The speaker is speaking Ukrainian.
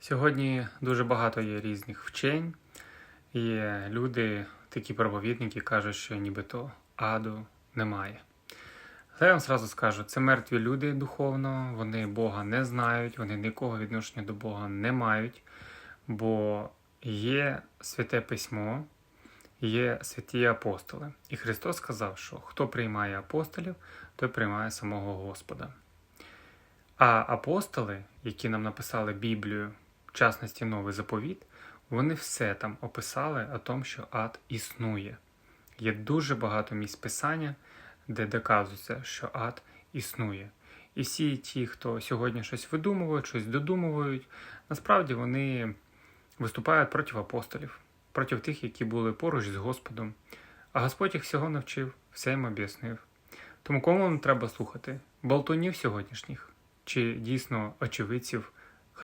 Сьогодні дуже багато є різних вчень, і люди, такі проповідники, кажуть, що нібито аду немає. Але я вам зразу скажу, це мертві люди духовно, вони Бога не знають, вони нікого відношення до Бога не мають, бо є святе письмо, є святі апостоли. І Христос сказав, що хто приймає апостолів, той приймає самого Господа. А апостоли, які нам написали Біблію, в частності новий заповіт, вони все там описали о тому, що ад існує. Є дуже багато місць писання, де доказується, що ад існує. І всі ті, хто сьогодні щось видумують, щось додумують, насправді вони виступають проти апостолів, проти тих, які були поруч з Господом. А Господь їх всього навчив, все їм об'яснив. Тому кому нам треба слухати? Болтунів сьогоднішніх чи дійсно очевидців